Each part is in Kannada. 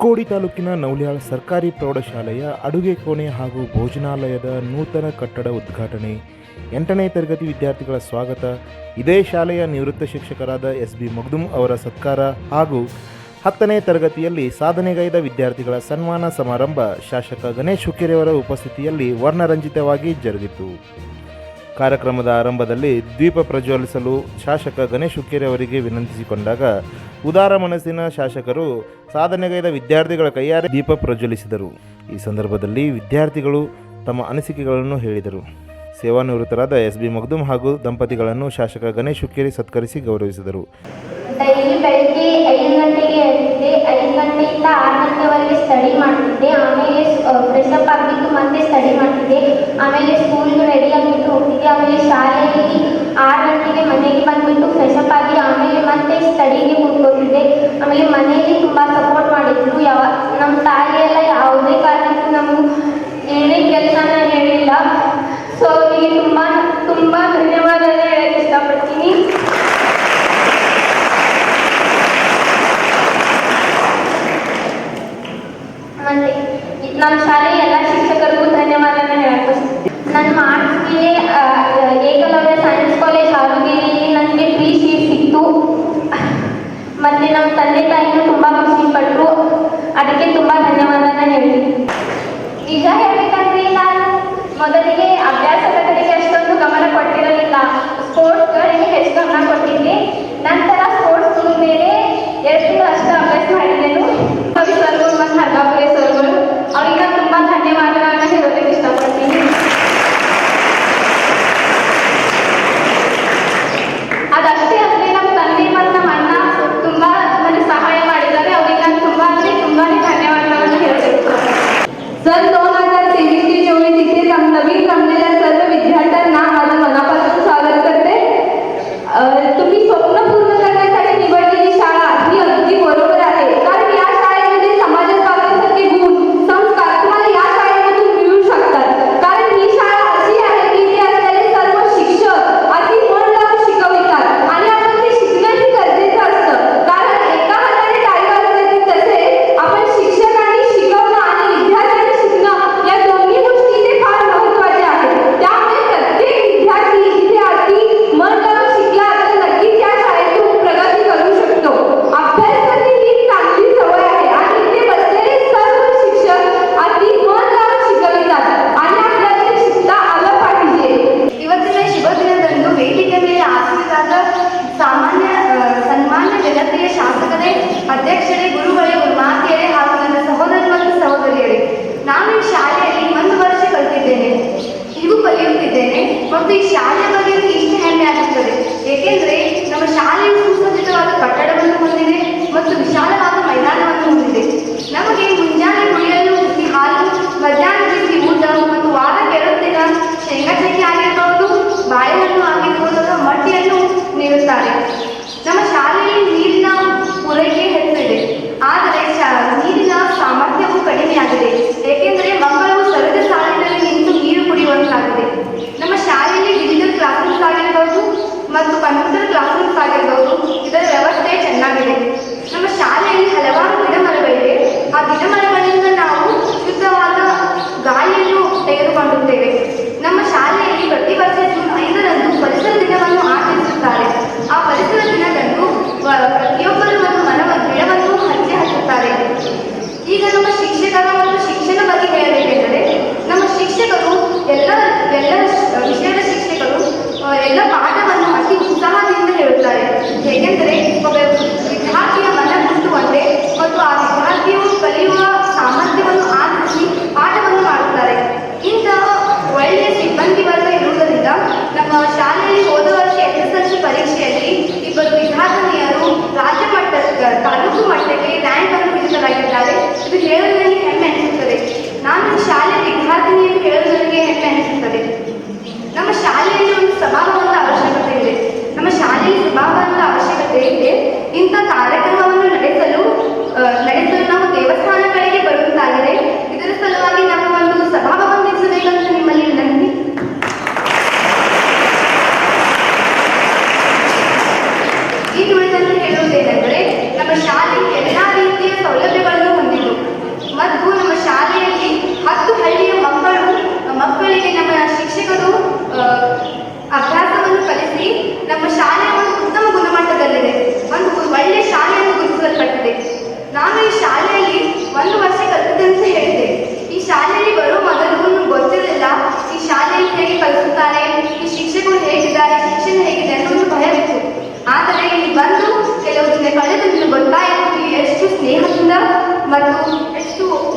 ಚಿಕ್ಕೋಡಿ ತಾಲೂಕಿನ ನೌಲ್ಯಾಳ ಸರ್ಕಾರಿ ಪ್ರೌಢಶಾಲೆಯ ಅಡುಗೆ ಕೋಣೆ ಹಾಗೂ ಭೋಜನಾಲಯದ ನೂತನ ಕಟ್ಟಡ ಉದ್ಘಾಟನೆ. ಎಂಟನೇ ತರಗತಿ ವಿದ್ಯಾರ್ಥಿಗಳ ಸ್ವಾಗತ. ಇದೇ ಶಾಲೆಯ ನಿವೃತ್ತ ಶಿಕ್ಷಕರಾದ ಎಸ್ ಬಿ ಮಗ್ದುಮ್ ಅವರ ಸತ್ಕಾರ ಹಾಗೂ ಹತ್ತನೇ ತರಗತಿಯಲ್ಲಿ ಸಾಧನೆಗೈದ ವಿದ್ಯಾರ್ಥಿಗಳ ಸನ್ಮಾನ ಸಮಾರಂಭ ಶಾಸಕ ಗಣೇಶ್ ಹುಕ್ಕೇರಿಯವರ ಉಪಸ್ಥಿತಿಯಲ್ಲಿ ವರ್ಣರಂಜಿತವಾಗಿ ಜರುಗಿತು. ಕಾರ್ಯಕ್ರಮದ ಆರಂಭದಲ್ಲಿ ದ್ವೀಪ ಪ್ರಜ್ವಲಿಸಲು ಶಾಸಕ ಗಣೇಶ್ ಹುಕ್ಕೇರಿ ಅವರಿಗೆ ವಿನಂತಿಸಿಕೊಂಡಾಗ ಉದಾರ ಮನಸ್ಸಿನ ಶಾಸಕರು ಸಾಧನೆಗೈದ ವಿದ್ಯಾರ್ಥಿಗಳ ಕೈಯಾರೆ ದೀಪ ಪ್ರಜ್ವಲಿಸಿದರು. ಈ ಸಂದರ್ಭದಲ್ಲಿ ವಿದ್ಯಾರ್ಥಿಗಳು ತಮ್ಮ ಅನಿಸಿಕೆಗಳನ್ನು ಹೇಳಿದರು. ಸೇವಾನಿವೃತ್ತರಾದ ಎಸ್ ಬಿ ಮಗ್ದುಮ್ ಹಾಗೂ ದಂಪತಿಗಳನ್ನು ಶಾಸಕ ಗಣೇಶ್ ಹುಕ್ಕೇರಿ ಸತ್ಕರಿಸಿ ಗೌರವಿಸಿದರು. ಗಂಟೆಯಿಂದ ಆರು ಗಂಟೆವರೆಗೆ ಸ್ಟಡಿ ಮಾಡ್ತಿದ್ದೆ. ಆಮೇಲೆ ಫ್ರೆಶ್ ಅಪ್ ಆಗಿಬಿಟ್ಟು ಮತ್ತೆ ಸ್ಟಡಿ ಮಾಡ್ತಿದ್ದೆ. ಆಮೇಲೆ ಸ್ಕೂಲ್ಗೆ ರೆಡಿ ಆಗಿಬಿಟ್ಟು ಹೋಗ್ತಿದ್ದೆ. ಆಮೇಲೆ ಶಾಲೆಯಲ್ಲಿ ಆರು ಗಂಟೆಗೆ ಮನೆಗೆ ಬಂದುಬಿಟ್ಟು ಫ್ರೆಶ್ ಅಪ್ ಆಗಿ ಆಮೇಲೆ ಮತ್ತೆ ಸ್ಟಡಿಗೆ ಕೂತ್ಕೊತಿದ್ದೆ ಆಮೇಲೆ ಮನೆಯಲ್ಲಿ ತುಂಬ ಸಪೋರ್ಟ್ ಮಾಡಿದ್ರು. ಯಾವ ನಮ್ಮ ತಾಯಿಯೆಲ್ಲ ಯಾವುದೇ ಕಾರಣಕ್ಕೂ ನಮಗೆ ಏನೇ ಕೆಲಸನ ಹೇಳಿಲ್ಲ.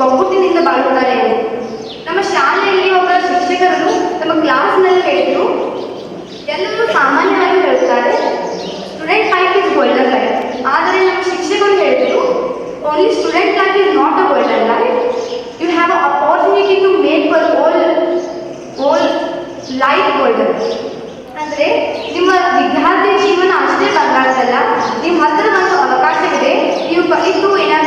ಒಗ್ಗಟ್ಟಿನಿಂದ ಬಾಳುತ್ತಾರೆ ನಮ್ಮ ಶಾಲೆಯಲ್ಲಿ ಒಬ್ಬ ಶಿಕ್ಷಕರು ನಮ್ಮ ಕ್ಲಾಸ್ನಲ್ಲಿ ಹೇಳಿದರು ಎಲ್ಲರೂ ಸಾಮಾನ್ಯವಾಗಿ ಹೇಳುತ್ತಾರೆ student life is golden life ಆದರೆ ನಮ್ಮ ಶಿಕ್ಷಕರು ಹೇಳಿದರು only student life is not a golden life you have a opportunity to make your all all life golden ಅಂದರೆ ನಿಮ್ಮ ವಿದ್ಯಾರ್ಥಿ ಜೀವನ ಅಷ್ಟೇ ಬಂಗಾರದಲ್ಲ, ನಿಮ್ಮ ಹತ್ರ ಒಂದು ಅವಕಾಶವಿದೆ. ನೀವು ಕಲಿತು ಏನಾದರೂ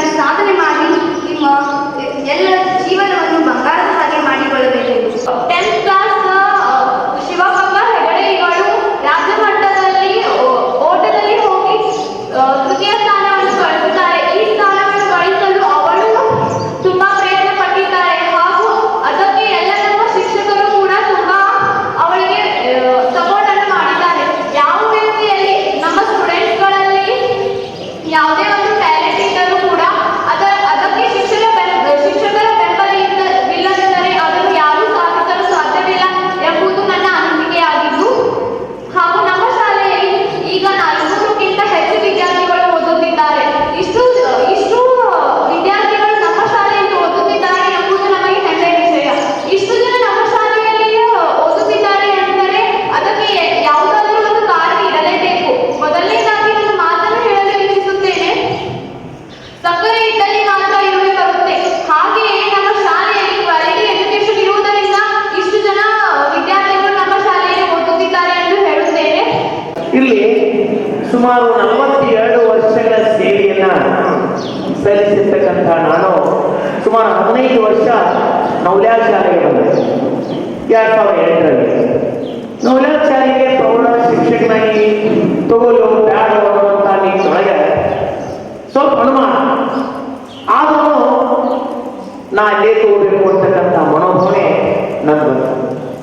ನಂದು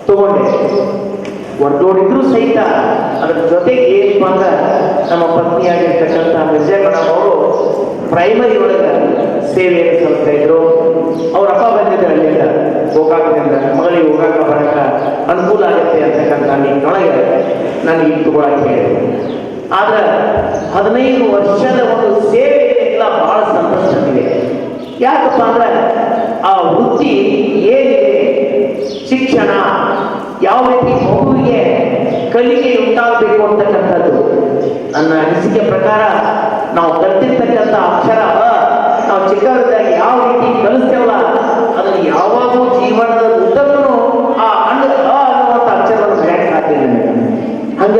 ತಗೊಂಡೆ. ಒಡ್ಡೋಡಿದ್ರು ಸಹಿತ ಅದ್ರ ಜೊತೆಗೆ ಏನು ಅಂದ್ರೆ ನಮ್ಮ ಪತ್ನಿಯಾಗಿರ್ತಕ್ಕಂಥ ವಿಜಯ ಅವರು ಪ್ರೈಮರಿ ಒಳಗೆ ಸೇವೆಯನ್ನು ಸಲ್ಲಿಸ್ತಾ ಇದ್ರು. ಅವ್ರ ಅಪ್ಪ ಬಂದಿದ್ದಾರೆ ಅಲ್ಲಿಂದ. ಗೋಕಾಕದಿಂದ ಮಗಳಿಗೆ ಹೋಗಾಕ ಬರಕ ಅನುಕೂಲ ಆಗುತ್ತೆ ಅಂತಕ್ಕಂಥ ನಿನ್ನೊಳಗೆ ನನಗೆ ಈಗ ತಗೊಳಕ್ಕೆ ಹೇಳಿದ್ರು ಆದ್ರೆ ಹದಿನೈದು ವರ್ಷದ ಒಂದು ಸೇವೆ ಏನಿಲ್ಲ ಬಹಳ ಸಂತೋಷವಿದೆ ಯಾಕಪ್ಪ ಅಂದ್ರೆ ಆ ವೃತ್ತಿ ಏನಿದೆ? ಶಿಕ್ಷಣ. ಯಾವ ರೀತಿ ಮಗುವಿಗೆ ಕಲಿಕೆ ಉಂಟಾಗಬೇಕು ಅಂತಕ್ಕಂಥದ್ದು? ನನ್ನ ಅನಿಸಿಕೆ ಪ್ರಕಾರ ನಾವು ಕಲ್ತಿರ್ತಕ್ಕಂಥ ಅಕ್ಷರ ನಾವು ಚಿಕ್ಕವರಿದ್ದಾಗ ಯಾವ ರೀತಿ ಕಲಿಸ್ತೇವಲ್ಲ ಅದನ್ನು ಯಾವಾಗೂ ಜೀವನದ ಉದ್ದಕ್ಕೂ ಆ ಅಣ್ಣ ಅ ಅನ್ನುವಂಥ ಅಕ್ಷರವನ್ನು ಬೆಳೆಯಕ್ಕೆ ಸಾಧ್ಯ ಇಲ್ಲ ಹಂಗ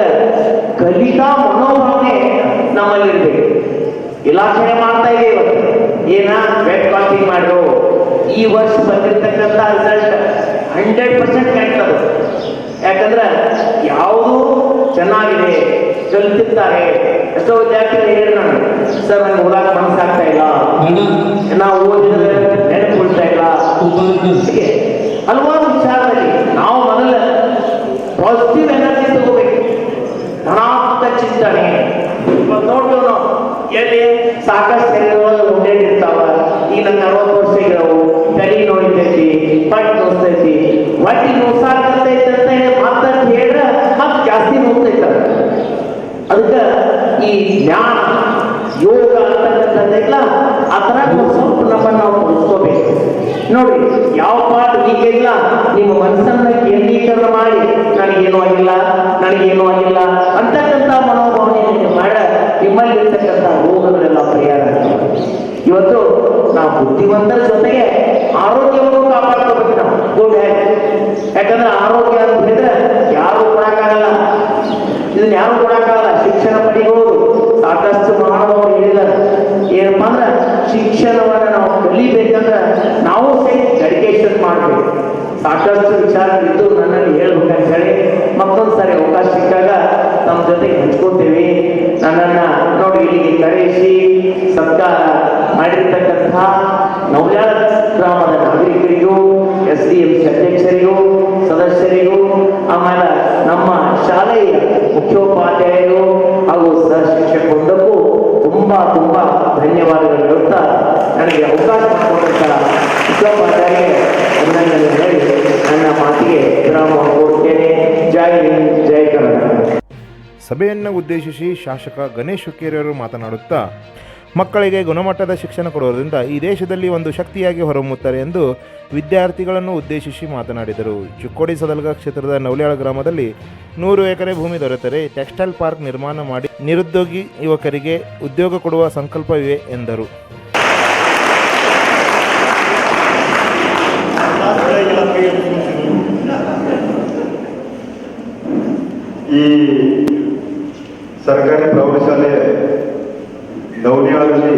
ಕಲಿಕಾ ಮನೋಭಾವನೆ ನಮ್ಮಲ್ಲಿ ಇರ್ಬೇಕು ಇಲಾಖೆ ಮಾಡ್ತಾ ಇದೆ ಇವತ್ತು ಏನ ವೆಬ್ ಕಾಸ್ಟಿಂಗ್ ಮಾಡು ಈ ವರ್ಷ ಬಂದಿರತಕ್ಕಂಥ ರಿಸಲ್ಟ್ ಹಂಡ್ರೆಡ್ ಪರ್ಸೆಂಟ್ ಕರೆಕ್ಟ್ ಅದು. ಯಾಕಂದ್ರೆ ಯಾವುದು ಚೆನ್ನಾಗಿದೆ ಕಲಿತಿರ್ತಾರೆ ಎಷ್ಟೋ ವಿದ್ಯಾರ್ಥಿಗಳು ಹೇಳಿ ನಾನು ಸರ್ ನನಗೆ ಓದಾಕ ಮನಸ್ಸಾಗ್ತಾ ಇಲ್ಲ. ನಾವು ಓದಿದ್ರೆ ನೆನಪು ಉಳ್ತಾ ಇಲ್ಲ. ಹಲವಾರು ವಿಚಾರದಲ್ಲಿ ನಾವು ಮೊದಲ ಪಾಸಿಟಿವ್ ಎನರ್ಜಿ ತಗೋಬೇಕು ಧನಾತ್ಮಕ ಚಿಂತನೆ ಇವತ್ತು ನೋಡ್ತೀವಿ ನಾವು ಎಲ್ಲಿ ಸಾಕಷ್ಟು ಶರೀರೊಳಗೆ ಉಂಡೇಟಿರ್ತಾವ ಈಗ ನಂಗೆ ಅರವತ್ತು ವರ್ಷ ಇರೋವು ತಲೆ ನೋಯ್ತೈತಿ ಪಟ್ ನೋಸ್ತೈತಿ ಹೊಟ್ಟಿ ನೋಸಾಕತೈತಿ ಅಂತ ಹೇಳಿ ಮಾತಂತ ಹೇಳಿದ್ರೆ ಮತ್ತೆ ಜಾಸ್ತಿ ನೋಡ್ತೈತ ಅದಕ್ಕೆ ಜ್ಞಾನ, ಯೋಗ ಅಂತಕ್ಕಂಥದ್ದೆಲ್ಲ ಆ ಥರ ಸ್ವಲ್ಪ ನಮ್ಮನ್ನು ನಾವು ಉಳಿಸ್ಕೋಬೇಕು ನೋಡಿ, ಯಾವ ಪಾಠ ಇಲ್ಲ. ನಿಮ್ಮ ಮನಸ್ಸನ್ನ ಕೇಂದ್ರೀಕರಣ ಮಾಡಿ. ನನಗೇನು ಆಗಿಲ್ಲ ನನಗೇನು ಆಗಿಲ್ಲ ಅಂತಕ್ಕಂಥ ಮನೋಭಾವನೆ ನೀವು ಮಾಡ. ನಿಮ್ಮಲ್ಲಿ ಇರ್ತಕ್ಕಂಥ ರೋಗಗಳೆಲ್ಲ ಪರಿಹಾರ ಆಗ್ತವೆ. ಇವತ್ತು ನಾವು ಬುದ್ಧಿವಂತರ ಜೊತೆಗೆ ಆರೋಗ್ಯವನ್ನು ಕಾಪಾಡ್ಕೋಬೇಕು ನಾವು. ಗೋಡೆ ಯಾಕಂದ್ರೆ ಆರೋಗ್ಯ ಅಂತ ಹೇಳಿದ್ರೆ ಯಾರು ಕೊಡಕ್ಕಾಗಲ್ಲ ಇದನ್ನ ಯಾರು ಕೊಡಕ್ಕಾಗಲ್ಲ ಶಿಕ್ಷಣ ಪಡಿಬಹುದು ಸಾಕಷ್ಟು ಮಹಾನುಭಾವರು ಹೇಳಿದ್ದಾರೆ ಏನಪ್ಪಾ ಅಂದ್ರೆ ಶಿಕ್ಷಣವನ್ನು ನಾವು ಕಲಿಬೇಕಂದ್ರೆ ನಾವು ಸಹಿತ ಡೆಡಿಕೇಶನ್ ಮಾಡಬೇಕು. ಸಾಕಷ್ಟು ವಿಚಾರ ವಿಚಾರಗಳಿದ್ದು ನನ್ನಲ್ಲಿ ಹೇಳ್ಬೇಕಂತ ಹೇಳಿ ಮತ್ತೊಂದು ಸಾರಿ ಅವಕಾಶ ಸಿಕ್ಕಾಗ ನಮ್ಮ ಜೊತೆ ಹಂಚ್ಕೋತೇವೆ. ನನ್ನನ್ನ ನೋಡಿ ಇಲ್ಲಿಗೆ ಕರೆಸಿ, ಸತ್ಕಾರ ಮಾಡಿರ್ತಕ್ಕಂತಹ ನವ್ಯಾಳ ಗ್ರಾಮದ ನಾಗರಿಕರಿಗೂ, ಎಸ್ ಡಿ ಎಂ ಅಧ್ಯಕ್ಷರಿಗೂ, ಸದಸ್ಯರಿಗೂ, ಆಮೇಲೆ ನಮ್ಮ ಶಾಲೆಯ ಮುಖ್ಯೋಪಾಧ್ಯಾಯರು ಹಾಗೂ ಸಹ ಶಿಕ್ಷಕವೃಂದಕ್ಕೂ ತುಂಬ ತುಂಬ ಧನ್ಯವಾದಗಳು ಹೇಳ್ತಾ ನನಗೆ ಅವಕಾಶ ಕೊಟ್ಟಂತಹ ಮುಖ್ಯೋಪಾಧ್ಯಾಯರಿಗೆ ಅಭಿನಂದನೆ ಹೇಳಿ ನನ್ನ ಮಾತಿಗೆ ವಿರಾಮ ಕೊಡುತ್ತೇನೆ ಜೈ ಜೈ ಕನ್ನಡ. ಸಭೆಯನ್ನು ಉದ್ದೇಶಿಸಿ ಶಾಸಕ ಗಣೇಶ್ ಹುಕ್ಕೇರಿಯವರು ಮಾತನಾಡುತ್ತಾ ಮಕ್ಕಳಿಗೆ ಗುಣಮಟ್ಟದ ಶಿಕ್ಷಣ ಕೊಡುವುದರಿಂದ ಈ ದೇಶದಲ್ಲಿ ಒಂದು ಶಕ್ತಿಯಾಗಿ ಹೊರಹೊಮ್ಮುತ್ತಾರೆ ಎಂದು ವಿದ್ಯಾರ್ಥಿಗಳನ್ನು ಉದ್ದೇಶಿಸಿ ಮಾತನಾಡಿದರು. ಚಿಕ್ಕೋಡಿ ಸದಲ್ಗ ಕ್ಷೇತ್ರದ ನವಲ್ಯಾಳ ಗ್ರಾಮದಲ್ಲಿ ನೂರು ಎಕರೆ ಭೂಮಿ ದೊರೆತರೆ, ಟೆಕ್ಸ್ಟೈಲ್ ಪಾರ್ಕ್ ನಿರ್ಮಾಣ ಮಾಡಿ ನಿರುದ್ಯೋಗಿ ಯುವಕರಿಗೆ ಉದ್ಯೋಗ ಕೊಡುವ ಸಂಕಲ್ಪವಿವೆ ಎಂದರು. ಈ ಸರ್ಕಾರಿ ಪ್ರೌಢಶಾಲೆ ನವನಿಯಾಳದಲ್ಲಿ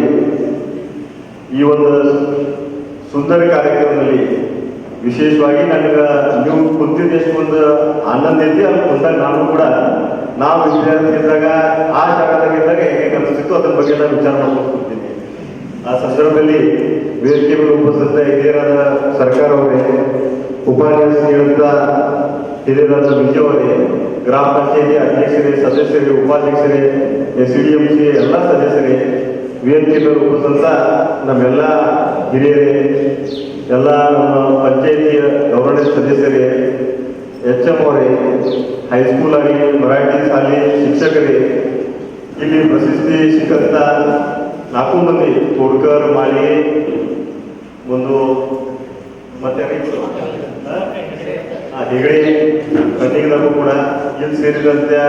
ಈ ಒಂದು ಸುಂದರ ಕಾರ್ಯಕ್ರಮದಲ್ಲಿ ವಿಶೇಷವಾಗಿ ನನಗೆ ನೀವು ಕುಂತಿದ್ದ ಒಂದು ಆನಂದ ಐತಿ ಅಲ್ಲಿ ಕುಂತಾಗ ನಾನು ಕೂಡ ನಾವು ವಿದ್ಯಾರ್ಥಿ ಇದ್ದಾಗ, ಆ ಜಾಗದಾಗಿದ್ದಾಗ ಹೇಗೆ ಅನಿಸ್ತಿತ್ತು ಅದ್ರ ಬಗ್ಗೆ ನಾನು ವಿಚಾರ ಮಾಡ್ಕೊಂಡು ಕೂತೀನಿ ಆ ಸಂದರ್ಭದಲ್ಲಿ ವೇದಿಕೆ ಮೇಲೆ ಉಪಸ್ಥಿತ ಹಿರಿಯರಾದ ಸರ್ಕಾರವರೇ, ಉಪನ್ಯಾಸ ಉಪನ್ಯಾಸಗಳಿಂದ ಹಿರಿಯರಾದ ವಿಜಯ ಅವರೇ ಗ್ರಾಮ ಪಂಚಾಯತಿ ಅಧ್ಯಕ್ಷರೇ, ಸದಸ್ಯರೇ, ಉಪಾಧ್ಯಕ್ಷರೇ ಎಸ್ ಡಿ ಎಂ ಸಿ ಎಲ್ಲ ಸದಸ್ಯರೇ ವೇದಿಕೆ ಉಪಸ್ಥಿತ ನಮ್ಮೆಲ್ಲ ಹಿರಿಯರೇ, ಎಲ್ಲ ನಮ್ಮ ಪಂಚಾಯತಿಯ ಗೌರ್ನೆನ್ಸ್ ಸದಸ್ಯರೇ, ಎಚ್ ಎಂ ಅವರೇ, ಹೈಸ್ಕೂಲ್ ಆಗಲಿ, ಮರಾಠಿ ಶಾಲೆ ಶಿಕ್ಷಕರೇ, ಇಲ್ಲಿ ಪ್ರಶಸ್ತಿ ಸಿಕ್ಕಂತ ನಾಲ್ಕು ಮಂದಿ ಕೊಡ್ಕರ್ ಮಾಳಿ ಒಂದು ಮತ್ತೆ? ಆ, ಕೂಡ ಇಲ್ಲಿ ಸೇರಿದಂತೆ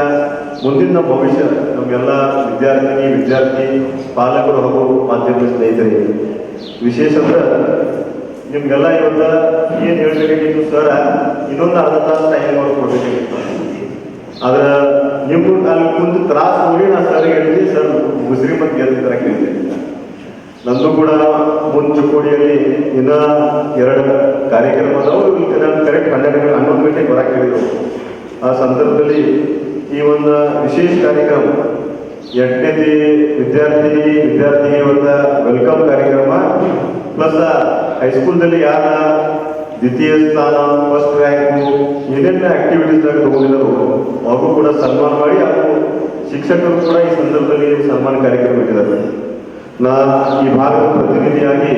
ಮುಂದಿನ ಭವಿಷ್ಯ ನಮಗೆಲ್ಲ ವಿದ್ಯಾರ್ಥಿನಿ ವಿದ್ಯಾರ್ಥಿ ಪಾಲಕರು ಹಾಗೂ ಮಾಧ್ಯಮ ಸ್ನೇಹಿತರಿಗೆ ವಿಶೇಷ ಅಂದ್ರೆ ನಿಮ್ಗೆಲ್ಲ ಇವತ್ತು ಏನು ಹೇಳ್ಬೇಕಾಗಿತ್ತು ಸರ್? ಇನ್ನೊಂದು ಅರ್ಧ ತಾಸು ಟೈಮ್ ಮಾಡ್ಕೊಡ್ಬೇಕಾಗಿತ್ತು ಆದ್ರ ನಿಮ್ಮ ಮುಂದೆ ತ್ರಾಸ ನೋಡಿ ನಾನು ಸರ್ ಹೇಳಿದ್ವಿ ಸರ್ ಮುಸ್ರಿ ಮತ್ತೆ ಗೆದ್ದ ಕೇಳಿದ್ದೆ ಕೇಳಿದೆ ನಂದು ಕೂಡ ಮುಂಚುಕೋಡಿಯಲ್ಲಿ ದಿನ ಎರಡು ಕಾರ್ಯಕ್ರಮ ಅದಾವು. ಕರೆಕ್ಟ್ ಹನ್ನೆರಡು ಹನ್ನೊಂದು ಗಂಟೆಗೆ ಬರಕ್ಕೆ ಹೇಳಿದರು. ಆ ಸಂದರ್ಭದಲ್ಲಿ ಈ ಒಂದು ವಿಶೇಷ ಕಾರ್ಯಕ್ರಮ ಎಂಟನೇ ವಿದ್ಯಾರ್ಥಿ ವಿದ್ಯಾರ್ಥಿಗೆ ಒಂದು ವೆಲ್ಕಮ್ ಕಾರ್ಯಕ್ರಮ, ಪ್ಲಸ್ ಹೈಸ್ಕೂಲ್ದಲ್ಲಿ ಯಾರ ದ್ವಿತೀಯ ಸ್ಥಾನ ಫಸ್ಟ್ ರ್ಯಾಂಕು ಆಕ್ಟಿವಿಟೀಸ್ ಆಕ್ಟಿವಿಟೀಸ್ದಾಗ ತಗೊಂಡಿದ್ದರು, ಅವ್ರಿಗೂ ಕೂಡ ಸನ್ಮಾನ ಮಾಡಿ, ಹಾಗೂ ಶಿಕ್ಷಕರು ಕೂಡ ಈ ಸಂದರ್ಭದಲ್ಲಿ ಸನ್ಮಾನ ಕಾರ್ಯಕ್ರಮ ಇಟ್ಟಿದ್ದಾರೆ. ನಾ ಈ ಭಾಗದ ಪ್ರತಿನಿಧಿಯಾಗಿ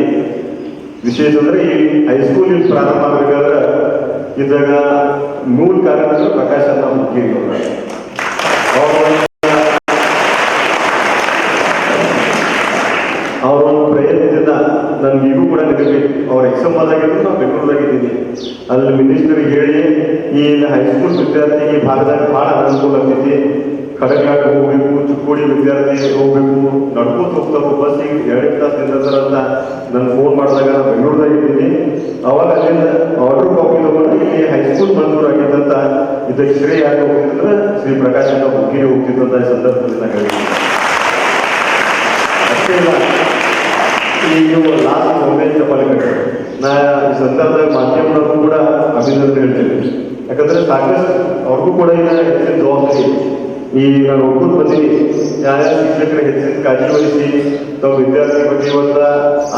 ವಿಶೇಷ ಅಂದರೆ ಈ ಹೈಸ್ಕೂಲ್ ಪ್ರಾರಂಭ ಆಗಬೇಕಾದ್ರೆ ಇದ್ದಾಗ ಮೂಲ ಕಾರ್ಯದರ್ಶಿ ಪ್ರಕಾಶ್ ಅನ್ನ ಮುಖ್ಯ ಅವರ ಒಂದು ಪ್ರಯತ್ನದಿಂದ ಈಗೂ ಕೂಡ ನಿಮಗೆ ಅವ್ರ ಎಕ್ಸಾಮ್ ಆದಾಗಿದ್ರು ನಾವು ಬೆಂಗಳೂರಾಗಿದ್ದೀನಿ ಅಲ್ಲಿ ಮಿನಿಸ್ಟರ್ಗೆ ಹೇಳಿ, ಈ ಹೈಸ್ಕೂಲ್ ವಿದ್ಯಾರ್ಥಿ ಈ ಭಾಗದಾಗ ಭಾಳ ಅನುಕೂಲ ಆಗ್ತೈತಿ. ಕಡಗಾಟ ಹೋಗ್ಬೇಕು ಚಿಕ್ಕೋಡಿ ವಿದ್ಯಾರ್ಥಿ ಹೋಗ್ಬೇಕು, ನಡ್ಕೋತ ಹೋಗ್ತಾರೆ ಬಸ್ಸಿಗೆ ಎರಡು ತಾಸು ನಿಂದಿರ್ತಾರ ಅಂತ ನಾನು ಫೋನ್ ಮಾಡಿದಾಗ ನಾನು ಬೆಂಗಳೂರದಾಗ ಇದ್ದೀನಿ. ಅವಾಗ ಅಲ್ಲಿಂದ ಆರ್ಡರ್ ಕಾಪಿ ತಗೊಂಡು ಇಲ್ಲಿ ಹೈಸ್ಕೂಲ್ ಮಂಜೂರು ಆಗಿದ್ದಂತ ಇದಕ್ಕೆ ಶ್ರೇಯ ಯಾಕೆ ಹೋಗ್ತಿದ್ರೆ ಶ್ರೀ ಪ್ರಕಾಶ್ ಅಂತ ಹುಗ್ಗಿರಿ ಹೋಗ್ತಿದ್ದಂತ ಈ ಸಂದರ್ಭದಲ್ಲಿ ನಾನು ಹೇಳಿದ್ದೀನಿ. ಅಷ್ಟೇ ಇಲ್ಲ ಈಗ ಲಾಸ್ಟ್ ಮೊಬೈಲ್ ಚಪ್ಪಾಳೆ ಕಟ್ಟಿದ್ರು ನಾ ಈ ಸಂದರ್ಭದಲ್ಲಿ ಮಾಧ್ಯಮದವ್ರಿಗೂ ಕೂಡ ಅಭಿನಂದನೆ ಹೇಳ್ತೇನೆ. ಯಾಕಂದ್ರೆ ಸಾಕಷ್ಟು ಅವ್ರಿಗೂ ಕೂಡ ಈಗ ಹೆಚ್ಚಿನ ಜವಾಬ್ದಾರಿ ಈ ಒಬ್ಬರು ಬಂದೀನಿ ಯಾರ್ಯಾರ ಶಿಕ್ಷಕರು ಹೆಚ್ಚಿನ ಕಾಳಜಿ ವಹಿಸಿ ತಮ್ಮ ವಿದ್ಯಾರ್ಥಿ ಬಗ್ಗೆ ಒಂದು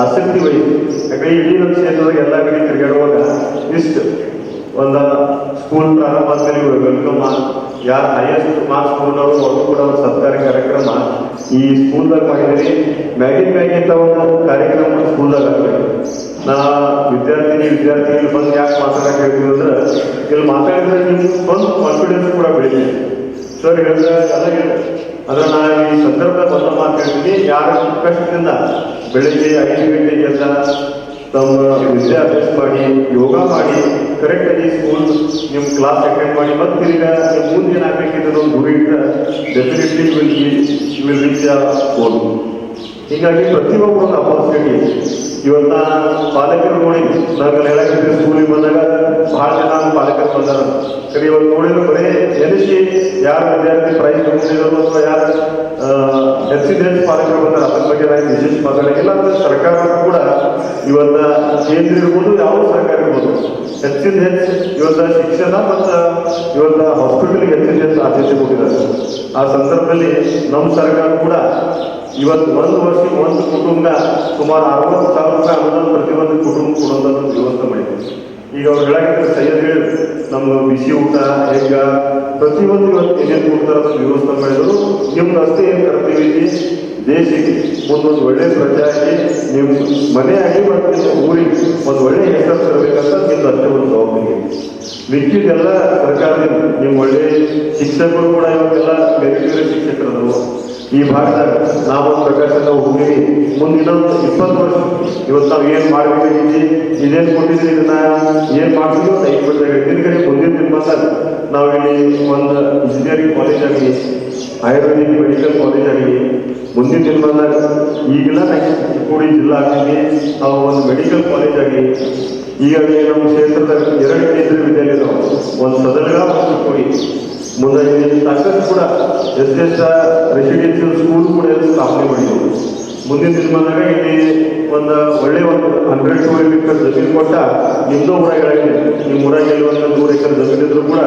ಆಸಕ್ತಿ ವಹಿಸಿ, ಯಾಕಂದ್ರೆ ಇಡೀ ನಮ್ಮ ಕ್ಷೇತ್ರದಾಗ ಎಲ್ಲ ಕಡೆ ತಿರುಗಾಡುವಾಗ ಇಷ್ಟು ಒಂದು ಸ್ಕೂಲ್ ಪ್ರಾರಂಭ ಆದ್ಮೇಲೆ ವೆಲ್ಕಮ್ ಯಾರು ಹೈಯೆಸ್ಟ್ ಮಾರ್ಕ್ಸ್ ತಗೊಂಡವರು ಅವರು ಕೂಡ ಒಂದು ಸರ್ಕಾರಿ ಕಾರ್ಯಕ್ರಮ. ಈ ಸ್ಕೂಲ್ದಾಗ ಮಾಡಿದ್ರಿ ಮ್ಯಾಗಿನ್ ಮ್ಯಾಗಿಂದ ಒಂದು ಕಾರ್ಯಕ್ರಮ ಸ್ಕೂಲ್ದಾಗ ಆಗ್ಬೇಕು ನಾ ವಿದ್ಯಾರ್ಥಿನಿ ವಿದ್ಯಾರ್ಥಿ ಬಂದು ಯಾಕೆ ಮಾತಾಡಕ್ಕೆ ಹೇಳ್ತೀವಿ ಅಂದ್ರೆ, ಇಲ್ಲಿ ಮಾತಾಡಿದ್ರೆ ನಿಮ್ಗೆ ಕಾನ್ಫಿಡೆನ್ಸ್ ಕೂಡ ಬೆಳೀತದೆ. ಸರ್ ಎಲ್ಲ ಹೇಳಿದ್ರು ಈ ಸಂದರ್ಭದಲ್ಲಿ ಬಂದ ಮಾತಾಡ್ತೀನಿ ಯಾರು ಕಷ್ಟದಿಂದ ಬೆಳಿಗ್ಗೆ ಐದು ಗಂಟೆಗೆ ಅಂತ ತಮ್ಮ ವಿದ್ಯಾಭ್ಯಾಸ ಮಾಡಿ, ಯೋಗ ಮಾಡಿ, ಕರೆಕ್ಟಾಗಿ ಸ್ಕೂಲ್ ನಿಮ್ಮ ಕ್ಲಾಸ್ ಅಟೆಂಡ್ ಮಾಡಿ ಮತ್ತು ಈಗ ನಿಮ್ಮ ಮುಂದೆ ಏನಾಗಬೇಕಿದ್ರು ಗುರಿ definitely will will reach goal ಹೀಗಾಗಿ ಪ್ರತಿಯೊಬ್ಬರು ಒಂದು ಅಪರ್ಚುನಿಟಿ ಇವತ್ತ ಪಾಲಕರು ನೋಡಿ ನಾನು ಹೇಳಕ್ಕೆ ಸ್ಕೂಲಿಗೆ ಬಂದಾಗ ಬಹಳ ಜನ ಪಾಲಕರು ಬಂದಾರ. ಸರಿ ಇವತ್ತು ನೋಡಿದ್ರು ಬರೀ ಎನಿಸಿ ಯಾರು ವಿದ್ಯಾರ್ಥಿ ಪ್ರೈಸ್ ತಗೊಂಡಿದ್ರು ಅಥವಾ ಯಾರು ಎಸ್ ಪಾಲಕರು ಬಂದಾರ, ಅದ್ರ ಬಗ್ಗೆ ನಾನು ವಿಶೇಷ ಅಂದ್ರೆ ಸರ್ಕಾರ ಕೂಡ ಇವತ್ತ ಕೇಂದ್ರ ಇರ್ಬೋದು, ಯಾವ ಸರ್ಕಾರ ಇರ್ಬೋದು. ಹೆಚ್ಚಿನ ಹೆಚ್ಚು ಇವತ್ತ ಶಿಕ್ಷಣ ಮತ್ತು ಇವತ್ತ ಹಾಸ್ಪಿಟಲ್ಗೆ ಹೆಚ್ಚಿನ ಹೆಚ್ಚು ಆದ್ಯತೆ ಕೊಟ್ಟಿದ್ದಾರೆ. ಆ ಸಂದರ್ಭದಲ್ಲಿ ನಮ್ಮ ಸರ್ಕಾರ ಕೂಡ ಇವತ್ತು ಒಂದು ವರ್ಷಕ್ಕೆ ಒಂದು ಕುಟುಂಬ ಸುಮಾರು ಅರವತ್ತು ಸಾವಿರ ರೂಪಾಯಿ ಅನುದಾನ ಪ್ರತಿಯೊಂದು ಕುಟುಂಬ ಕೊಡುವಂಥದ್ದು ವ್ಯವಸ್ಥೆ ಮಾಡಿದೆ ಈಗ ಅವ್ರು ಹೇಳಕ್ಕೆ ಸೈಯದ್ ಹೇಳಿ ನಮ್ಮ ಬಿಸಿ ಊಟ, ಹೆಂಗ ಪ್ರತಿಯೊಂದು ಇವತ್ತು ಏನೇನು ಕೊಡ್ತಾರ ಅಂತ ವ್ಯವಸ್ಥೆ ಮಾಡಿದ್ರು. ನಿಮ್ದು ಅಷ್ಟೇ ಏನು ಕರ್ತವ್ಯ ಐತಿ ದೇಶಕ್ಕೆ. ಒಂದೊಂದು ಒಳ್ಳೆ ಪ್ರಜೆ ಆಗಿ ಮನೆ ಆಗಿ ಮತ್ತು ನಿಮ್ಮ ಊರಿಗೆ. ಒಂದು ಒಳ್ಳೆ ಹೆಸರು ತರಬೇಕಂತ ನಿಮ್ದು ಅಷ್ಟೇ ಒಂದು ಜವಾಬ್ದಾರಿ. ಮಿಕ್ಕಿದೆಲ್ಲ ಸರ್ಕಾರದಿಂದ, ನಿಮ್ಮ ಒಳ್ಳೆ ಶಿಕ್ಷಕರು ಕೂಡ ಇವತ್ತೆಲ್ಲ ಈ ಭಾರತ ನಾವು ಪ್ರಕಾಶನ ಹೋಗಿ ಮುಂದಿನ ಇಪ್ಪತ್ತು ವರ್ಷ ಇವತ್ತು ನಾವು ಏನು ಮಾಡಬೇಕಾಗಿದ್ವಿ ಇದೇನು ಕೊಟ್ಟಿದ್ದೀವಿ ಇದನ್ನ, ಏನು ಮಾಡ್ತೀವಿ ಅಂತ ಹೇಳ್ತೀನಿ ಕಡೆ ಮುಂದಿನ ದಿನಮಾನ ನಾವು ಇಲ್ಲಿ ಒಂದು ಇಂಜಿನಿಯರಿಂಗ್ ಕಾಲೇಜ್ ಆಗಲಿ, ಆಯುರ್ವೇದಿಕ್ ಮೆಡಿಕಲ್ ಕಾಲೇಜ್ ಆಗಲಿ, ಮುಂದಿನ ದಿನಮಾನದಾಗ ಈಗೆಲ್ಲ ಕೂಡಿ ಜಿಲ್ಲಾ ಆಗಲಿ ನಾವು ಒಂದು ಮೆಡಿಕಲ್ ಕಾಲೇಜ್ ಆಗಲಿ, ಈಗಾಗಲೇ ನಮ್ಮ ಕ್ಷೇತ್ರದ ಎರಡು ಕೇಂದ್ರ ವಿದ್ಯಾಲಯ. ಒಂದು ಸದನಗಳ ಚಿಕ್ಕೋಡಿ ಮುಂದೆ ಇಲ್ಲಿ ಸಾಕಷ್ಟು ಕೂಡ ಎಸ್ ಎಸ್ ರೆಸಿಡೆನ್ಷಿಯಲ್ ಸ್ಕೂಲ್ ಕೂಡ ಸ್ಥಾಪನೆ ಮಾಡಿದ್ರು. ಮುಂದಿನ ದಿನಮಾನದಾಗ ಇಲ್ಲಿ ಒಂದು ಒಳ್ಳೆಯ ಒಂದು ಹಂಡ್ರೆಡ್ ಟು ಎಕರ್ ಜಮೀನು ಕೊಟ್ಟ ನಿಮ್ದು ಊರಾಗಿ ನಿಮ್ಮ ಊರಾಗಿ ಒಂದು ನೂರು ಎಕರೆ ಜಮೀನು ಇದ್ರು ಕೂಡ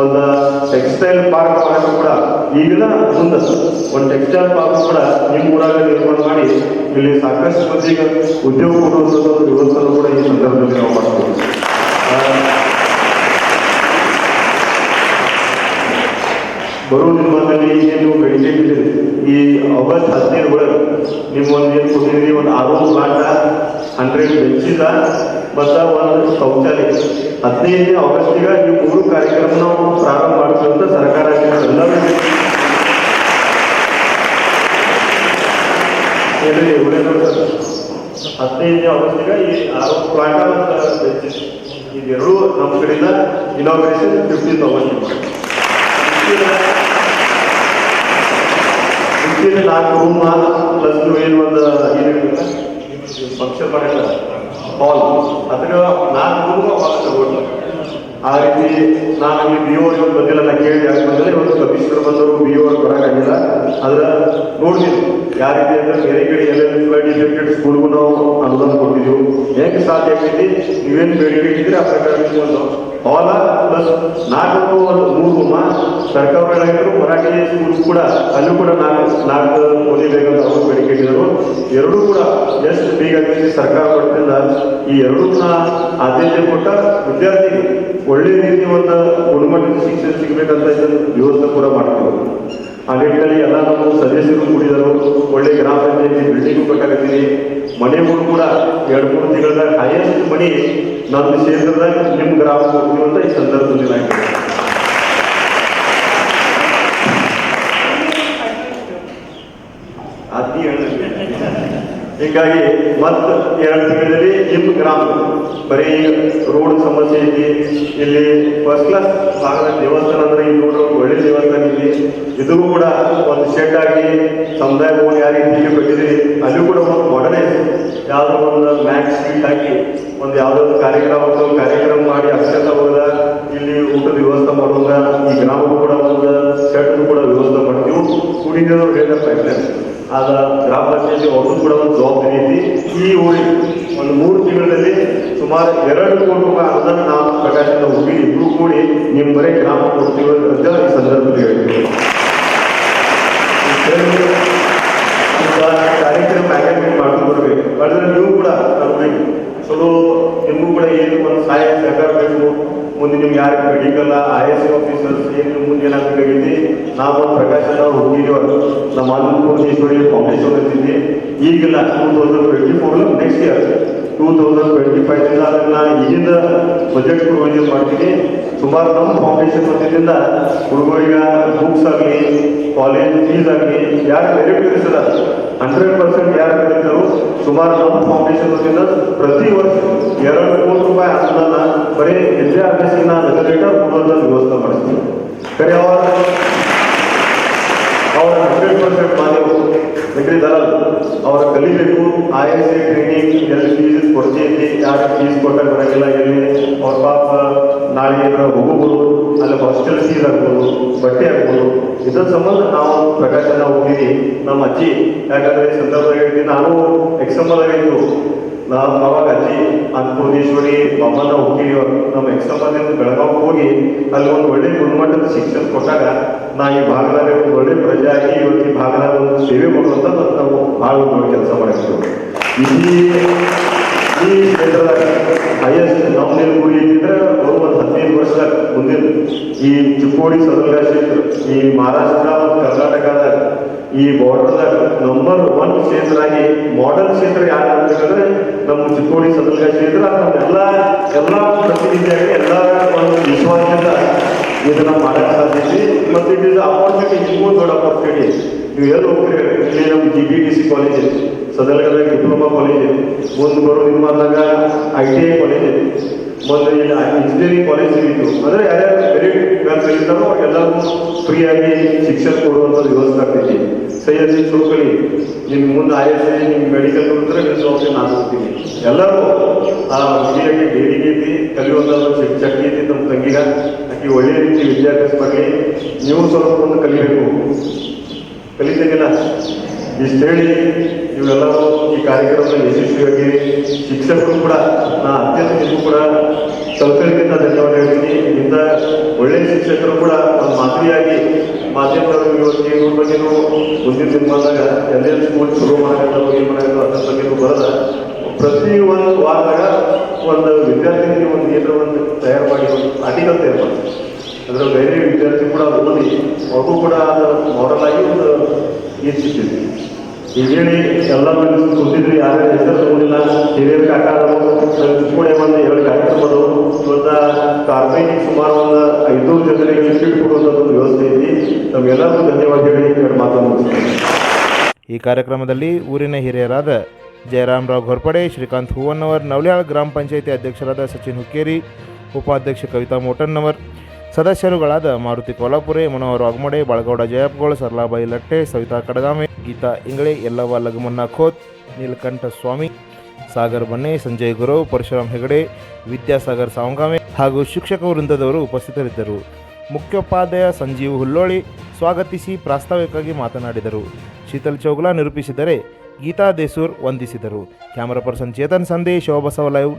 ಒಂದು ಟೆಕ್ಸ್ಟೈಲ್ ಪಾರ್ಕ್ ಮಾಡಕ್ಕೆ ಕೂಡ ಈಗಿನ ಮುಂದೆ ಒಂದು ಟೆಕ್ಸ್ಟೈಲ್ ಪಾರ್ಕ್ ಕೂಡ ನಿಮ್ಮ ಊರಾಗ ನಿರ್ಮಾಣ ಮಾಡಿ ಇಲ್ಲಿ ಸಾಕಷ್ಟು ಮಂದಿಗೆ ಉದ್ಯೋಗ ಕೊಡುವಂಥದ್ದು ಒಂದು ವ್ಯವಸ್ಥೆನೂ ಕೂಡ ಈ ಸಂದರ್ಭದಲ್ಲಿ ನಾವು ಮಾಡ್ತೀವಿ. ಆ, ನಿಮ್ಮಲ್ಲಿ ಏನು ಬೇಡಿಕೆ ಈ ಆಗಸ್ಟ್ ಹದಿನೈದು ಒಳಗೆ ನಿಮ್ಮ ಒಂದು ಏನು ಕೊಟ್ಟಿದ್ದೀರಿ ಒಂದು ಆರೋಗ್ಯ ಪ್ಲಾಟ ಹಂಡ್ರೆಡ್ ಬೆಂಚಿದ ಮತ್ತು ಒಂದು ಶೌಚಾಲಯ. ಹದಿನೈದನೇ ಆಗಸ್ಟಿಗೆ ಈ ಮೂರು ಕಾರ್ಯಕ್ರಮ ನಾವು ಪ್ರಾರಂಭ ಅಂತ ಸರ್ಕಾರ ಎಲ್ಲರೂ ಹದಿನೈದನೇ ಆಗಸ್ಟಿಗೆ ಈ ಆರೋಗ್ಯ ಪ್ಲಾಂಟ್ ಮತ್ತು ಬೆಂಚಸ್ ಇದೆರಡು ನಮ್ಮ ಕಡೆಯಿಂದ ಇನಾಗ್ರೇಷನ್ ಫಿಫ್ಟೀನ್ ಆಗಸ್ಟ್ ಮುಂಚಿನ ನಾಲ್ಕು ರೂಮ್ ಪ್ಲಸ್ ಏನು ಒಂದು ಏನು ಪಕ್ಷ ಮಾಡಿಲ್ಲ ಹಾಲ್ ಅದಕ್ಕೆ ನಾಲ್ಕು ರೂಮ್ ತಗೊಂಡು. ಆ ರೀತಿ ನಾನು ಅಲ್ಲಿ ಬಿ ಓ ಬಂದಿಲ್ಲ ನಾ ಕೇಳಿ, ಯಾಕೆ ಬಂದಿಲ್ಲ ಇವತ್ತು ಕಮಿಷನರ್ ಬಂದರು ಬಿ ಓ ಬರೋಕ್ಕಾಗಿಲ್ಲ ಆದ್ರೆ ನೋಡ್ತೀವಿ ಯಾವ ರೀತಿ ಅಂದ್ರೆ ಬೇರೆ ಕಡೆ ಎಲ್ಲ ಡಿಫೆಕ್ಟೆಡ್ ಸ್ಕೂಲ್ಗೂ ನಾವು ಅನುದಾನ ಕೊಟ್ಟಿದ್ದೀವಿ ಹೇಗೆ ಸಾಧ್ಯ ಆಗ್ತೈತಿ ನೀವೇನು ಬೇಡಿಕೆ ಇಟ್ಟಿದ್ರೆ ಆ ಪ್ರಕಾರ ಒಂದು ಹಾಲ ಪ್ಲಸ್ ನಾಲ್ಕು ಒಂದು ಮೂರು ರೂಮ ಸರ್ಕಾರಗಳಾಗಿದ್ರು ಮರಾಠಿ ಸ್ಕೂಲ್ ಕೂಡ ಅಲ್ಲೂ ಕೂಡ ನಾಲ್ಕು ನಾಲ್ಕು ಓದಿಬೇಕಂತ ಅವರು ಬೇಡಿಕೆ ಇಟ್ಟಿದ್ದರು. ಎರಡೂ ಕೂಡ ಎಷ್ಟು ಬೇಗ ಆಗ್ತೈತಿ ಸರ್ಕಾರ ಕೊಟ್ಟಿಂದ ಈ ಎರಡೂ ಆದ್ಯತೆ ಕೊಟ್ಟ ವಿದ್ಯಾರ್ಥಿ ಒಳ್ಳೆ ರೀತಿ ಒಂದು ಗುಣಮಟ್ಟದ ಶಿಕ್ಷಣ ಸಿಗಬೇಕಂತ ಇದನ್ನು ವ್ಯವಸ್ಥೆ ಕೂಡ ಮಾಡ್ತಾರೆ ಆ ನಿಟ್ಟಿನಲ್ಲಿ ಎಲ್ಲ ನಮ್ಮ ಸದಸ್ಯರು ಕೂಡಿದರು. ಒಳ್ಳೆ ಗ್ರಾಮ ಪಂಚಾಯತಿ ಬಿಲ್ಡಿಂಗು ಕಟ್ಟಾಕತ್ತೀನಿ ಮನೆಗಳು ಕೂಡ ಎರಡು, ಮೂರು ತಿಂಗಳದಾಗ ಹೈಯೆಸ್ಟ್ ಮನಿ ನಮ್ಮ ಸೇರಿದಾಗ ನಿಮ್ಮ ಗ್ರಾಮ ಹೋಗ್ತೀವಿ ಅಂತ ಈ ಸಂದರ್ಭದಲ್ಲಿ ನಾನು ಹೇಳ್ತೀನಿ. ಅತಿ ಹೇಳಿದ್ವಿ. ಹೀಗಾಗಿ ಮತ್ತು ಎರಡು ತಿಂಗಳಲ್ಲಿ ನಿಮ್ಮ ಗ್ರಾಮ, ಬರೀ ರೋಡ್ ಸಮಸ್ಯೆ ಐತಿ ಇಲ್ಲಿ ಫಸ್ಟ್ ಕ್ಲಾಸ್ ಭಾಗದ ದೇವಸ್ಥಾನ ಅಂದರೆ ಈ ರೋಡ್ ಒಳ್ಳೆ ದೇವಸ್ಥಾನ ಇಲ್ಲಿ. ಇದು ಕೂಡ ಒಂದು ಶೆಡ್ ಆಗಿ ಸಮುದಾಯ ಭವನ ಯಾವ ರೀತಿ ಕಟ್ಟಿದ್ರಿ ಅಲ್ಲಿ ಕೂಡ ಒಂದು ಮಾಡರ್ನೈಸ್ ಯಾವುದೋ ಒಂದು ಮ್ಯಾಟ್ ಶೀಟ್ ಹಾಕಿ ಒಂದು ಯಾವುದೋ ಒಂದು ಕಾರ್ಯಕ್ರಮ ಕಾರ್ಯಕ್ರಮ ಮಾಡಿ ಅಕ್ಷತ ಹೋದ ಇಲ್ಲಿ ಊಟದ ವ್ಯವಸ್ಥೆ ಮಾಡುವಾಗ ಈ ಗ್ರಾಮಕ್ಕೂ ಕೂಡ ಒಂದು ಶೆಡ್ ಕೂಡ ವ್ಯವಸ್ಥೆ ಮಾಡ್ತೀವಿ ಕುಡಿದ ಹೇಳಿದ ಪೈಪ್ಲೈನ್ ಆದ ಗ್ರಾಮ ಪಂಚಾಯತಿ ಅವರು ಕೂಡ ಒಂದು ಜವಾಬ್ದಾರಿ ಐತಿ ಈ ಊರಿಗೆ ಒಂದು ಮೂರು ತಿಂಗಳಲ್ಲಿ ಸುಮಾರು ಎರಡು ಕೋಟಿ ರೂಪಾಯಿ ಅನುದಾನ ನಾವು ಪ್ರಕಾಶನ ಹೋಗಿ ಇಬ್ಬರು ಕೂಡಿ ನಿಮ್ಮ ಬರೀ ಗ್ರಾಮ ಕೊಡ್ತೀವಿ ಅಂತ ಈ ಸಂದರ್ಭದಲ್ಲಿ ಹೇಳ್ತೀವಿ. ಕಾರ್ಯಕ್ರಮ ಮಾಡ್ಕೊಂಡು ಬರ್ಬೇಕು. ಮಾಡಿದ್ರೆ ನೀವು ಕೂಡ ನಮಗೆ ಚಲೋ, ನಿಮಗೂ ಕೂಡ ಏನು ಒಂದು ಸಹಾಯ ಸಹಕಾರ ಬೇಕು. ಮುಂದೆ ನಿಮ್ಗೆ ಯಾರು ಮೆಡಿಕಲ್ ಐ ಎಸ್ ಆಫೀಸರ್ಸ್ ಏನು ಮುಂದೆ ಏನಾಗಬೇಕಾಗೈತಿ ನಾವು ಒಂದು ಪ್ರಕಾಶನ ಹೋಗಿದ್ದೀವಿ ನಮ್ಮ ಅನ್ನಪೂರ್ಣೇಶ್ವರಿ ಫೌಂಡೇಶನ್ ಅಂತಿದ್ವಿ ಈಗಿಲ್ಲ two thousand twenty four next year two thousand twenty five ಅದನ್ನು ಈಗಿಂದ ಬಜೆಟ್ ಪ್ರೊವಿಷನ್ ಮಾಡ್ತೀನಿ ಸುಮಾರು ನಮ್ಮ ಫೌಂಡೇಶನ್ ವತಿಯಿಂದ ಹುಡುಗರಿಗೆ ಬುಕ್ಸ್ ಆಗಲಿ ಕಾಲೇಜ್ ಫೀಸ್ ಆಗಲಿ, ಯಾರು ಮೆರಿಟೋರಿಯಸ್ ಅದ ಹಂಡ್ರೆಡ್ ಪರ್ಸೆಂಟ್ ಯಾರು ಕಲಿತರು ಸುಮಾರು ನಮ್ಮ ಫೌಂಡೇಶನ್ ವತಿಯಿಂದ ಪ್ರತಿ ವರ್ಷ ಎರಡು ಕೋಟಿ ರೂಪಾಯಿ ಅನುದಾನ ಬರೀ ವಿದ್ಯಾಭ್ಯಾಸಿನ ಜನರೇಟರ್ ಕೊಡುವಂಥ ವ್ಯವಸ್ಥೆ ಮಾಡಿಸ್ತೀವಿ. ಕರೆ ಅವಾಗ ಅವರ ಹಂಡ್ರೆಡ್ ಪರ್ಸೆಂಟ್ ಮಾದೇವು ಯಾಕಂದ್ರೆ ಅವರ ಕಲಿಬೇಕು ಐ ಎಸ್ ಟ್ರೈನಿಂಗ್ ಎಲ್ಲಿ ಫೀಸ್ ಕೊಡ್ತೈತಿ ಯಾರು ಫೀಸ್ ಕೊಟ್ಟಾಗ ಬರೋಂಗಿಲ್ಲ ಎಲ್ಲಿ ಅವ್ರ ಪಾಪ ನಾಳೆ ಹೋಗ್ಬೋದು, ಅಲ್ಲಿ ಹಾಸ್ಟೆಲ್ ಫೀಸ್ ಆಗ್ಬೋದು, ಬಟ್ಟೆ ಆಗ್ಬೋದು. ಇದ್ರ ಸಂಬಂಧ ನಾವು ಪ್ರಕಾಶನ ಹೋಗಿದ್ವಿ ನಮ್ಮ ಅಜ್ಜಿ, ಯಾಕಂದರೆ ಸಂದರ್ಭದಲ್ಲಿ ನಾನು ಎಕ್ಸಾಂಪಲ್ ಆಗಿದ್ದು ನಾವು ಅವಾಗ ಅಜ್ಜಿ ಅನ್ನಪೂರ್ಣೇಶ್ವರಿ ಬೊಮ್ಮನ ಹೋಗಿವಿ ನಮ್ಮ ಎಕ್ಸಾಂಪಲ್ನಿಂದ ಬೆಳಗಾವಿ ಹೋಗಿ ಅಲ್ಲಿ ಒಂದು ಒಳ್ಳೆ ಗುಣಮಟ್ಟದ ಶಿಕ್ಷಣ ಕೊಟ್ಟಾಗ ನಾ ಈ ಭಾಗದಾಗ ಒಂದು ಒಳ್ಳೆ ಪ್ರಜೆ ಆಗಿ ಇವತ್ತು ಈ ಭಾಗದಾಗ ಒಂದು ಸೇವೆ ಮಾಡುವಂತ ಮತ್ತು ನಾವು ಭಾಳ ದೊಡ್ಡ ಕೆಲಸ ಮಾಡಿರ್ತೀವಿ. ಇಲ್ಲಿ ಈ ಕ್ಷೇತ್ರದಾಗ ಹೈಯೆಸ್ಟ್ ನಮ್ಮನೇಲಿ ಗುರಿ ಇದ್ದಿದ್ರೆ ಒಂದು ಹದಿನೈದು ವರ್ಷದಾಗ ಮುಂದಿನ ಈ ಚಿಕ್ಕೋಡಿ ಸದರ ಕ್ಷೇತ್ರ, ಈ ಮಹಾರಾಷ್ಟ್ರ ಮತ್ತು ಕರ್ನಾಟಕದಾಗ ಈ ಭಾರತದ ನಂಬರ್ ಒನ್ ಕ್ಷೇತ್ರ ಆಗಿ ಮಾಡೆಲ್ ಕ್ಷೇತ್ರ ಯಾರು ಅಂತಂದ್ರೆ ನಮ್ಮ ಚಿಕ್ಕೋಡಿ ಸದನ ಕ್ಷೇತ್ರ ಎಲ್ಲ ಎಲ್ಲ ಪ್ರತಿನಿಧಿಯಾಗಿ ಎಲ್ಲ ಒಂದು ವಿಶ್ವಾಸದಿಂದ ಇದನ್ನ ಮಾಡಕ್ಕೆ ಸಾಧ್ಯತೆ ಮತ್ತು ಇಟ್ ಅಪಾರ್ಚುನಿಟಿ ಇನ್ನೂ ದೊಡ್ಡ ಅಪಾರ್ಚುನಿಟಿ ನೀವು ಎಲ್ಲಿ ಹೋಗ್ತೀರಿ ಇಲ್ಲಿ ನಮ್ಮ G B D C college ಇದೆ. ಡಿಪ್ಲೊಮಾ ಕಾಲೇಜ್ ಮುಂದೆ ಬರೋ ನಿಮ್ಮ ಐ ಟಿ ಐ ಕಾಲೇಜ್ ಮುಂದೆ ಇಲ್ಲ ಇಂಜಿನಿಯರಿಂಗ್ ಕಾಲೇಜ್ ಸಿಗಿತ್ತು ಅಂದರೆ ಯಾರ್ಯಾರು ಮೆರಿಟ್ ಮೇಲೆ ಫ್ರೀ ಫ್ರೀಯಾಗಿ ಶಿಕ್ಷಣ ಕೊಡುವಂಥದ್ದು ವ್ಯವಸ್ಥೆ ಆಗ್ತೈತಿ. ಸೈಯದ್ ಸೋಕಳಿ ನಿಮ್ಮ ಮುಂದೆ ಐ ಎಸ್ ಐ ನಿಮ್ಮ ಮೆಡಿಕಲ್ ನಿಮ್ಮ ಜವಾಬ್ದಾರಿ ನಾನು ಹೋಗ್ತೀನಿ ಎಲ್ಲರೂ ಆ ಹುಡುಗಿಯಾಗಿ ಬೇಡಿಕೆ ಐತಿ ಕಲಿಯುವಂಥದ್ದು ಶಕ್ತಿ ಐತಿ ನಮ್ಮ ತಂಗಿಗ. ಆಕೆ ಒಳ್ಳೆಯ ರೀತಿ ವಿದ್ಯಾಭ್ಯಾಸ ಮಾಡಲಿ. ನೀವು ಸ್ವಲ್ಪ ಒಂದು ಕಲಿಬೇಕು. ಕಲಿತೀನಿಲ್ಲ ಇಷ್ಟು ಹೇಳಿ ನೀವೆಲ್ಲರೂ ಈ ಕಾರ್ಯಕ್ರಮದಲ್ಲಿ ಯಶಸ್ವಿಯಾಗಿ ಶಿಕ್ಷಕರು ಕೂಡ ನಾ ಅತ್ಯಂತ ನಿಮಗೂ ಕೂಡ ಕಲ್ಕಲಿಗಿಂತ ಧನ್ಯವಾದ ಹೇಳ್ತೀನಿ. ಇಂಥ ಒಳ್ಳೆ ಶಿಕ್ಷಕರು ಕೂಡ ಒಂದು ಮಾದರಿಯಾಗಿ ಮಾಧ್ಯಮದವರು ಇವತ್ತು ಇವ್ರ ಬಗ್ಗೆನೂ ಮುಂದಿನ ದಿನಮಾನದಾಗ ಎಲ್ಲೆಲ್ಲಿ ಸ್ಕೂಲ್ ಶುರು ಮಾಡೋದು ಏನು ಮಾಡೋದು ಅದ್ರ ಬಗ್ಗೆನೂ ಬರದ. ಪ್ರತಿ ಒಂದು ವಾರದಾಗ ಒಂದು ವಿದ್ಯಾರ್ಥಿಗಳಿಗೆ ಒಂದು ಏನೋ ಒಂದು ತಯಾರು ಮಾಡಿ, ಒಂದು ಆರ್ಟಿಕಲ್ ತಯಾರು ಮಾಡ್ತಾರೆ ಅದರ ಬೇರೆ ವಿದ್ಯಾರ್ಥಿ ಕೂಡ ಓದಿ, ಅವ್ರಿಗೂ ಕೂಡ ಅದು ಮಾಡಲಾಗಿ ಒಂದು ಸಿಕ್ಕಿದ್ವಿ ಈಗ ಎಲ್ಲ ಮಂದಿ ಕೂತಿದ್ರು, ಯಾರು ಹೆಸರು ತಗೊಂಡಿಲ್ಲ. ಹಿರಿಯರ ಕಾಕಾದವರು ಕೂಡ ಒಂದು ಎರಡು ಕಾರ್ಯಕ್ರಮದವರು ಇವತ್ತ ಕಾರ್ಮಿಕ ಸುಮಾರು ಒಂದು ಐದೂರು ಜನರಿಗೆ ಸೀಟ್ ಕೊಡುವಂಥದ್ದು ವ್ಯವಸ್ಥೆ ಇದೆ. ನಮಗೆಲ್ಲರಿಗೂ ಧನ್ಯವಾದ ಹೇಳಿ ಎರಡು ಮಾತನ್ನು ಈ ಕಾರ್ಯಕ್ರಮದಲ್ಲಿ ಊರಿನ ಹಿರಿಯರಾದ ಜಯರಾಮರಾವ್ ಘೋರ್ಪಡೆ, ಶ್ರೀಕಾಂತ್ ಹೂವನ್ನವರ್ ನವಲ್ಯಾಳ್ ಗ್ರಾಮ ಪಂಚಾಯಿತಿ ಅಧ್ಯಕ್ಷರಾದ ಸಚಿನ್ ಹುಕ್ಕೇರಿ, ಉಪಾಧ್ಯಕ್ಷ ಕವಿತಾ ಮೋಟನ್ನವರ್, ಸದಸ್ಯರುಗಳಾದ ಮಾರುತಿ ಕೋಲಾಪುರೆ, ಮನೋಹರ್ ವಾಗ್ಮಡೆ, ಬಾಳಗೌಡ ಜಯಪ್ಗೋಳ್ ಸರ್ಲಾಬಾಯಿ ಲಟ್ಟೆ, ಸವಿತಾ ಕಡಗಾಮೆ. ಗೀತಾ ಇಂಗಳೆ, ಎಲ್ಲವ ಲಗಮನ್ನ ಖೋತ್ ನೀಲಕಂಠ ಸ್ವಾಮಿ, ಸಾಗರ್ ಬನ್ನೆ, ಸಂಜಯ್ ಗುರು, ಪರಶುರಾಮ್ ಹೆಗಡೆ, ವಿದ್ಯಾಸಾಗರ್ ಸಾವಂಗಾಮೆ ಹಾಗೂ ಶಿಕ್ಷಕ ವೃಂದದವರು ಉಪಸ್ಥಿತರಿದ್ದರು. ಮುಖ್ಯೋಪಾಧ್ಯಾಯ ಸಂಜೀವ್ ಹುಲ್ಲೋಳಿ ಸ್ವಾಗತಿಸಿ ಪ್ರಾಸ್ತಾವಿಕವಾಗಿ ಮಾತನಾಡಿದರು. ಶೀತಲ್ ಚೌಗ್ಲಾ ನಿರೂಪಿಸಿದರೆ ಗೀತಾ ದೇಸೂರ್ ವಂದಿಸಿದರು. ಕ್ಯಾಮರಾ ಪರ್ಸನ್ ಚೇತನ್ ಸಂದೇಶ್ ಶೋಭಸವ ಲೈವ್